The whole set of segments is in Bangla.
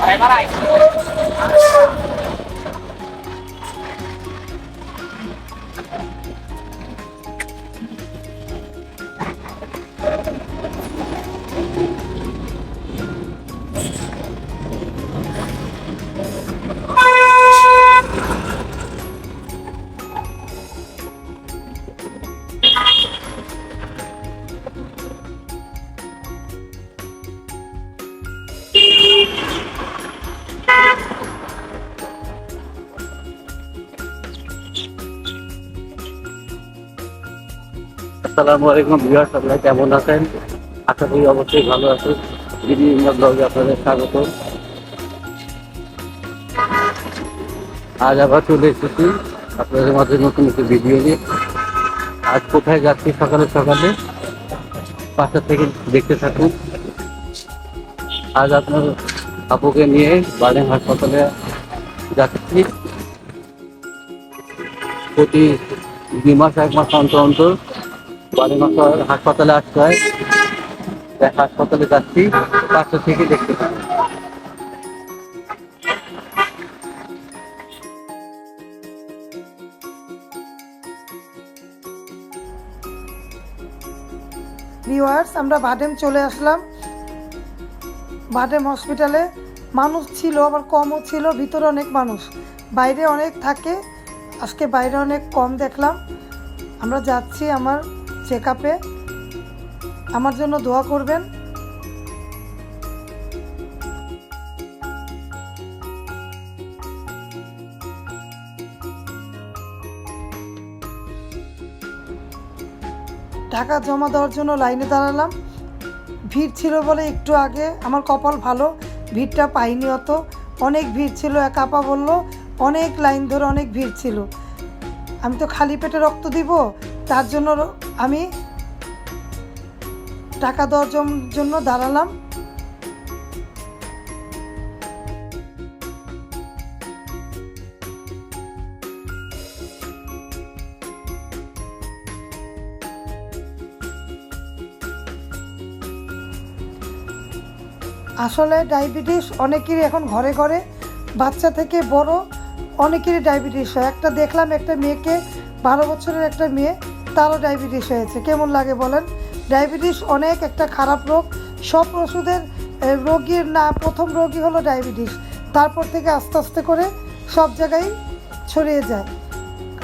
Vai, vai, vai. আসসালামু আলাইকুম ভিউয়ার্স, আপনারা কেমন আছেন? আশা করি অবশ্যই ভালো আছেন। দিদি ব্লগে আপনাদের স্বাগত। আজ আবার চলে এসেছি আপনাদের মাঝে নতুন একটি ভিডিও নিয়ে। আজ কোথায় যাচ্ছি সকালে সকালে বাসা থেকে দেখতে থাকুন। আজ আপনার আপুকে নিয়ে বাড়ি হাসপাতালে যাচ্ছি। প্রতি দুই মাস, এক মাস অন্তর অন্তর মাসা হাসপাতালে আসতে হয়। হাসপাতালে যাচ্ছি পাঁচটা থেকে দেখতে আমরা বাডেম চলে আসলাম। বাডেম হসপিটালে মানুষ ছিল, আবার কমও ছিল, ভিতরে অনেক মানুষ। বাইরে অনেক থাকে, আজকে বাইরে অনেক কম দেখলাম। আমরা যাচ্ছি আমার চেক আপে আমার জন্য দোয়া করবেন। টাকা জমা দেওয়ার জন্য লাইনে দাঁড়ালাম। ভিড় ছিল বলে একটু আগে। আমার কপাল ভালো, ভিড়টা পাইনি অত। অনেক ভিড় ছিল, এক আপা বলল, অনেক লাইন ধরে অনেক ভিড় ছিল। আমি তো খালি পেটে রক্ত দিব, তার জন্য আমি টাকা দেওয়ার জন্য দাঁড়ালাম। আসলে ডায়াবেটিস অনেকেরই এখন ঘরে ঘরে, বাচ্চা থেকে বড় অনেকেরই ডায়াবেটিস হয়। একটা দেখলাম একটা মেয়েকে, বারো বছরের একটা মেয়ে তারও ডায়াবেটিস হয়েছে। কেমন লাগে বলেন? ডায়াবেটিস অনেক একটা খারাপ রোগ। সব ওষুধের রোগীর না, প্রথম রোগী হলো ডায়াবেটিস। তারপর থেকে আস্তে আস্তে করে সব জায়গায় ছড়িয়ে যায়।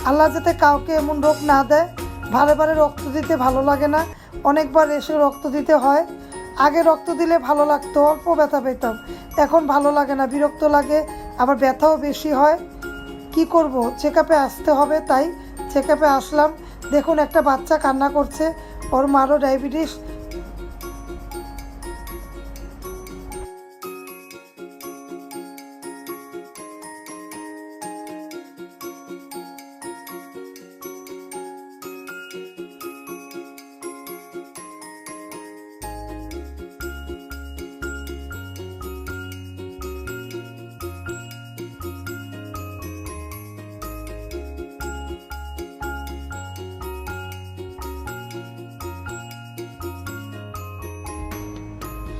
আল্লাহ যাতে কাউকে এমন রোগ না দেয় বারে বারে রক্ত দিতে ভালো লাগে না। অনেকবার এসে রক্ত দিতে হয়। আগে রক্ত দিলে ভালো লাগতো, অল্প ব্যথা পেতাম। এখন ভালো লাগে না, বিরক্ত লাগে। আবার ব্যথাও বেশি হয়। কি করব? চেক আসতে হবে, তাই চেক আসলাম। দেখুন একটা বাচ্চা কান্না করছে। ওর মারও ডায়াবেটিস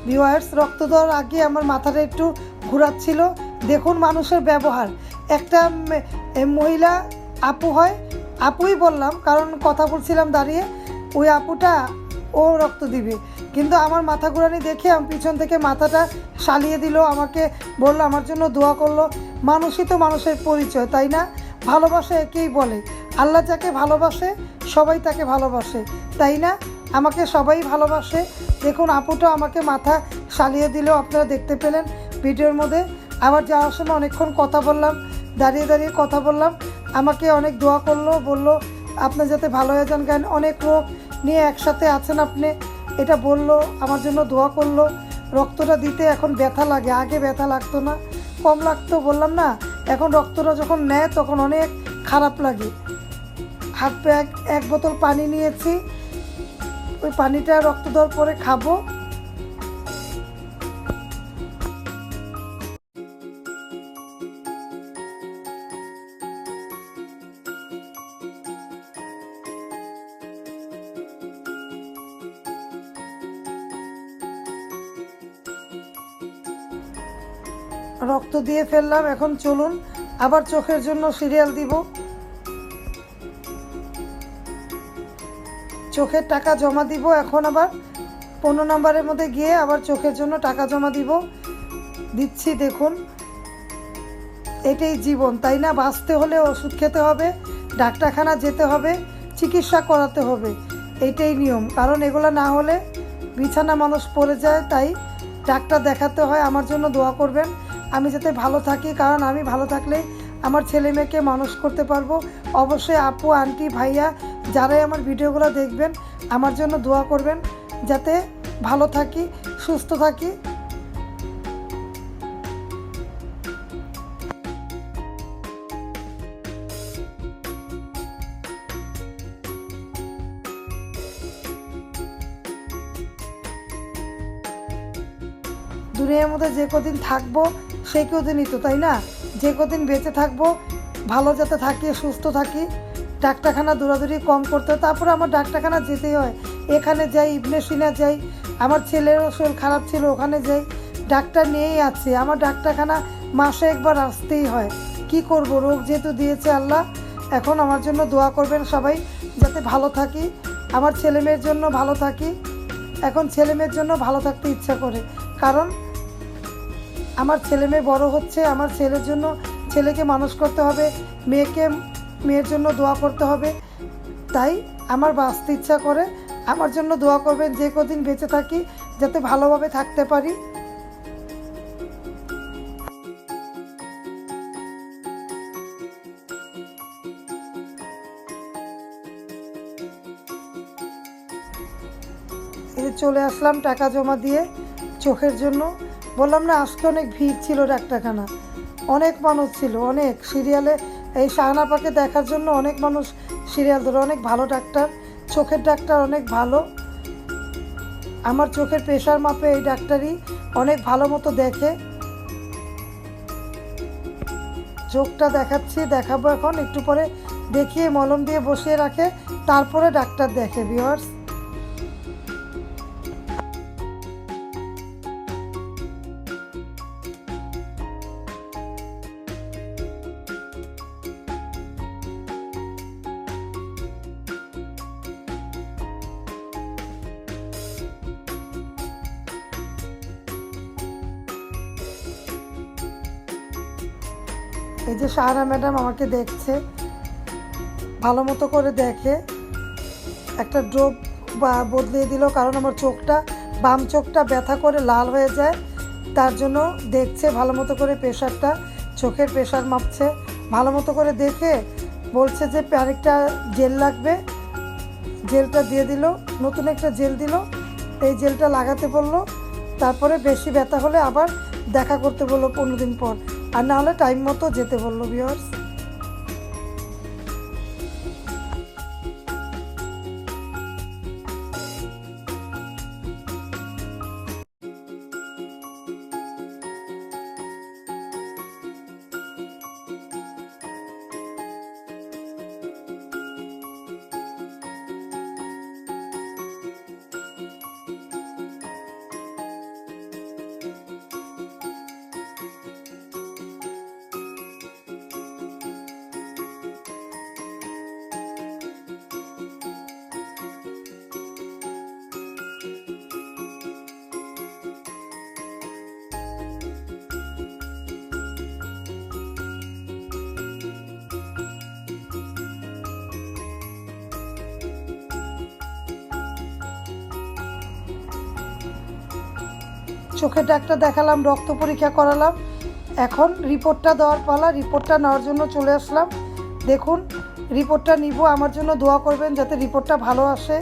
ভিওয়ার্স রক্ত দেওয়ার আগে আমার মাথাটা একটু ঘোরাচ্ছিল। দেখুন মানুষের ব্যবহার। একটা মহিলা আপু হয়, আপুই বললাম, কারণ কথা বলছিলাম দাঁড়িয়ে, ওই আপুটা ও রক্ত দিবে। কিন্তু আমার মাথা ঘুরানি দেখে আমি পিছন থেকে মাথাটা সালিয়ে দিল, আমাকে বলল, আমার জন্য দোয়া করল। মানুষই তো মানুষের পরিচয়, তাই না? ভালোবাসা একেই বলে। আল্লাহ যাকে ভালোবাসে, সবাই তাকে ভালোবাসে, তাই না? আমাকে সবাই ভালোবাসে। দেখুন, আপুটা আমাকে মাথা সালিয়ে দিলেও আপনারা দেখতে পেলেন ভিডিওর মধ্যে। আবার যাওয়ার সময় অনেকক্ষণ কথা বললাম, দাঁড়িয়ে দাঁড়িয়ে কথা বললাম। আমাকে অনেক দোয়া করল, বলল, আপনার যাতে ভালো হয়ে যান কেন অনেক লোক নিয়ে একসাথে আছেন আপনি। এটা বলল, আমার জন্য দোয়া করল। রক্তটা দিতে এখন ব্যথা লাগে, আগে ব্যথা লাগতো না, কম লাগতো, বললাম না। এখন রক্তটা যখন নেয়, তখন অনেক খারাপ লাগে। হাফ ব্যাগ, এক বোতল পানি নিয়েছি ওই পানিটা রক্ত দেওয়ার পরে খাব। রক্ত দিয়ে ফেললাম, এখন চলুন আবার চোখের জন্য সিরিয়াল দিব। চোখের টাকা জমা দিব, এখন আবার পনেরো নম্বরের মধ্যে গিয়ে আবার চোখের জন্য টাকা জমা দিব। দিচ্ছি, দেখুন। এটাই জীবন, তাই না? বাঁচতে হলে ওষুধ খেতে হবে, ডাক্তারখানা যেতে হবে, চিকিৎসা করাতে হবে। এইটাই নিয়ম। কারণ এগুলো না হলে বিছানা মানুষ পড়ে যায়, তাই ডাক্তার দেখাতে হয়। আমার জন্য দোয়া করবেন। আমি যাতে ভালো থাকি, কারণ আমি ভালো থাকলে আমার ছেলে মেয়েকে মানুষ করতে পারব। অবশ্যই আপু, আন্টি, ভাইয়া, যারাই আমার ভিডিওগুলো দেখবেন, আমার জন্য দোয়া করবেন, যাতে ভালো থাকি, সুস্থ থাকি। দুনিয়ার মধ্যে যে কদিন থাকব সেই কদিনই তো, তাই না? যে কদিন বেঁচে থাকব, ভালো যাতে থাকি, সুস্থ থাকি, ডাক্তারখানা দৌড়াদৌড়ি কম করতে হয়। তারপরে আমার ডাক্তারখানা যেতেই হয়। এখানে যাই ইবনে সিনা যাই, আমার ছেলেরও শরীর খারাপ ছিল, ওখানে যাই, ডাক্তার নিয়েই আছে। আমার ডাক্তারখানা মাসে একবার আসতেই হয়। কি করব? রোগ যেহেতু দিয়েছে আল্লাহ, এখন আমার জন্য দোয়া করবেন সবাই, যাতে ভালো থাকি। আমার ছেলেমেয়ের জন্য ভালো থাকি। এখন ছেলেমেয়ের জন্য ভালো থাকতে ইচ্ছা করে। কারণ আমার ছেলে মেয়ে বড় হচ্ছে, আমার ছেলের জন্য ছেলেকে মানুষ করতে হবে, মেয়েকে, মেয়ের জন্য দোয়া করতে হবে। তাই আমার বাঁচতে ইচ্ছা করে, আমার জন্য দোয়া করবেন যে কদিন বেঁচে থাকি, যাতে ভালোভাবে থাকতে পারি। চলে আসলাম টাকা জমা দিয়ে চোখের জন্য। বললাম, না, আজকে অনেক ভিড় ছিল ডাক্তারখানা। অনেক মানুষ ছিল, অনেক। সিরিয়ালে এই শাহানাপাকে দেখার জন্য অনেক মানুষ সিরিয়াল ধরে, অনেক ভালো ডাক্তার। চোখের ডাক্তার অনেক ভালো। আমার চোখের প্রেশার মাপে এই ডাক্তারই অনেক ভালো মতো দেখে। চোখটা দেখাচ্ছি, দেখাবো এখন। একটু পরে দেখিয়ে মলম দিয়ে বসিয়ে রাখে, তারপরে ডাক্তার দেখে ভিওয়ার্স এই যে সাহারা ম্যাডাম আমাকে দেখছে, ভালো মতো করে দেখে। একটা ড্রপ বা বদলিয়ে দিল, কারণ আমার চোখটা, বাম চোখটা ব্যথা করে লাল হয়ে যায়। তার জন্য দেখছে, ভালো মতো করে প্রেশারটা, চোখের প্রেশার মাপছে। ভালো মতো করে দেখে বলছে যে, আরেকটা জেল লাগবে। জেলটা দিয়ে দিল, নতুন একটা জেল দিল। এই জেলটা লাগাতে বলল, তারপরে বেশি ব্যথা হলে আবার দেখা করতে বলল পনেরো দিন পর। আর নাহলে টাইম মতো যেতে বলল বিয়ার্স চোখের ডাক্তার দেখালাম, রক্ত পরীক্ষা করালাম। এখন রিপোর্টটা দেওয়ার পালা, রিপোর্টটা নেওয়ার জন্য চলে আসলাম। দেখুন, রিপোর্টটা নিব, আমার জন্য দোয়া করবেন যাতে রিপোর্টটা ভালো আসে।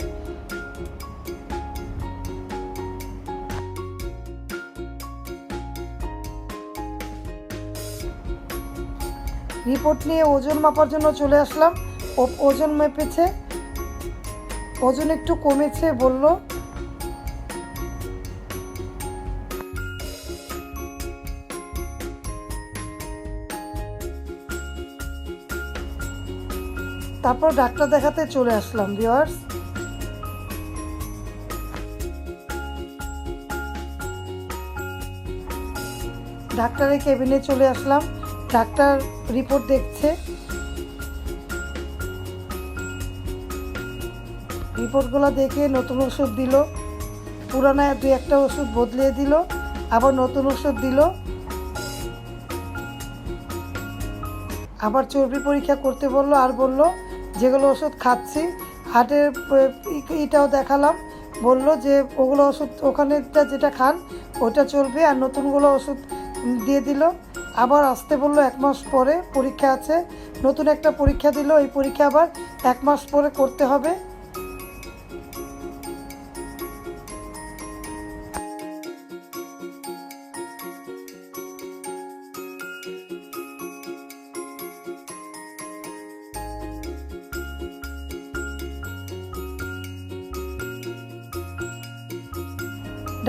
রিপোর্ট নিয়ে ওজন মাপার জন্য চলে আসলাম। ওজন মেপেছে। ওজন একটু কমেছে, বলল। তারপর ডাক্তার দেখাতে চলে আসলাম ভিওয়ার্স ডাক্তারের কেবিনে চলে আসলাম। ডাক্তার রিপোর্ট দেখছে। রিপোর্টগুলো দেখে নতুন ওষুধ দিল। পুরানা দুই একটা ওষুধ বদলিয়ে দিল। আবার নতুন ওষুধ দিল। আবার চর্বি পরীক্ষা করতে বলল, আর বলল যেগুলো ওষুধ খাচ্ছি হার্টের এটাও দেখালাম, বলল যে ওগুলো ওষুধ ওখানেটা যেটা খান, ওটা চলবে আর নতুনগুলো ওষুধ দিয়ে দিল। আবার আসতে বলল এক মাস পরে পরীক্ষা আছে, নতুন একটা পরীক্ষা দিল, এই পরীক্ষা আবার এক মাস পরে করতে হবে।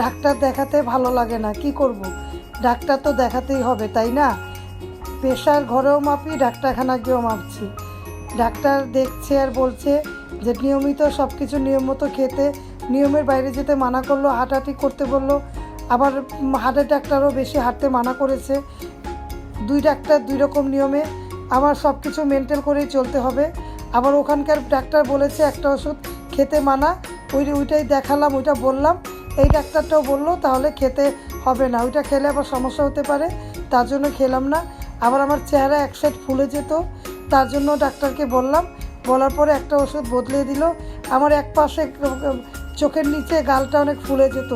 ডাক্তার দেখাতে ভালো লাগে না কি করব। ডাক্তার তো দেখাতেই হবে তাই না? পেশার ঘরেও মাপি ডাক্তারখানা গিয়েও মাপছি। ডাক্তার দেখছে আর বলছে যে নিয়মিত সব কিছু নিয়ম মতো খেতে নিয়মের বাইরে যেতে মানা করল হাঁটাহাঁটি করতে বলল আবার উম, হার্টের ডাক্তারও বেশি হাঁটতে মানা করেছে। দুই ডাক্তার দুই রকম নিয়মে আমার সব কিছু মেনটেন করেই চলতে হবে। আবার ওখানকার ডাক্তার বলেছে একটা ওষুধ খেতে মানা ওই ওইটাই দেখালাম ওইটা বললাম এই ডাক্তারটাও বলল, তাহলে খেতে হবে না। ওইটা খেলে আবার সমস্যা হতে পারে, তার জন্য খেলাম না। আবার আমার চেহারা এক সাইড ফুলে যেত, তার জন্য ডাক্তারকে বললাম। বলার পরে একটা ওষুধ বদলিয়ে দিল। আমার এক পাশে চোখের নিচে গালটা অনেক ফুলে যেত।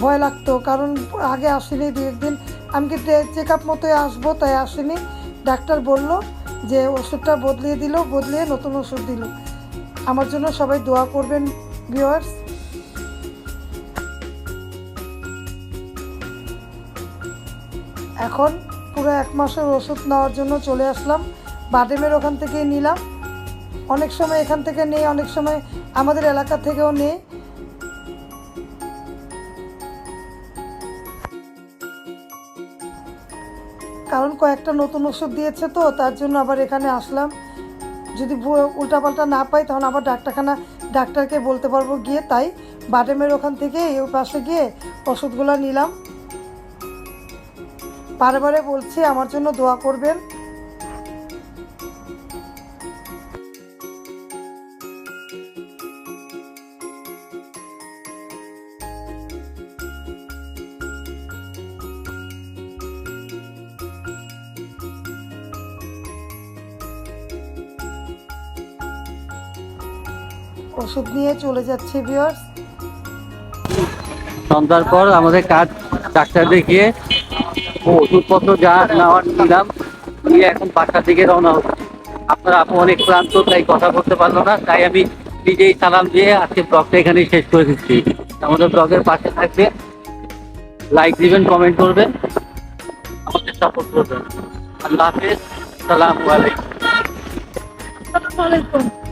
ভয় লাগতো, কারণ আগে আসিনি দু একদিন। আমি কি চেক আপ মতোই আসব, তাই আসিনি। ডাক্তার বলল যে ওষুধটা বদলিয়ে দিল, বদলিয়ে নতুন ওষুধ দিল। আমার জন্য সবাই দোয়া করবেন ভিউয়ার্স এখন পুরো এক মাসের ওষুধ নেওয়ার জন্য চলে আসলাম। বাডেমের ওখান থেকেই নিলাম। অনেক সময় এখান থেকে নেই, অনেক সময় আমাদের এলাকা থেকেও নেই। কারণ কয়েকটা নতুন ওষুধ দিয়েছে তো, তার জন্য আবার এখানে আসলাম। যদি উল্টাপাল্টা না পাই, তখন আবার ডাক্তারখানা, ডাক্তারকে বলতে পারব গিয়ে। তাই বাডেমের ওখান থেকে এই পাশে গিয়ে ওষুধগুলো নিলাম। বারে বলছি, আমার জন্য দোয়া করবেন। ওষুধ নিয়ে চলে যাচ্ছে বিয়ার্স সন্ধ্যার পর আমাদের কাজ ডাক্তার দেখিয়ে ওষুধপত্র যা নেওয়ার নিলাম নিয়ে এখন বাসার দিকে রওনা হচ্ছে আপনার আপু অনেক ক্লান্ত, তাই কথা বলতে পারল না, তাই আমি নিজেই সালাম দিয়ে আজকে ব্লগটা এখানেই শেষ করে দিচ্ছি। আমাদের ব্লগের পাশে থাকবে। লাইক দিবেন কমেন্ট করবেন। আমাদের সাপোর্ট করবেন। আল্লাহ হাফেজ, সালাম আসসালামু আলাইকুম।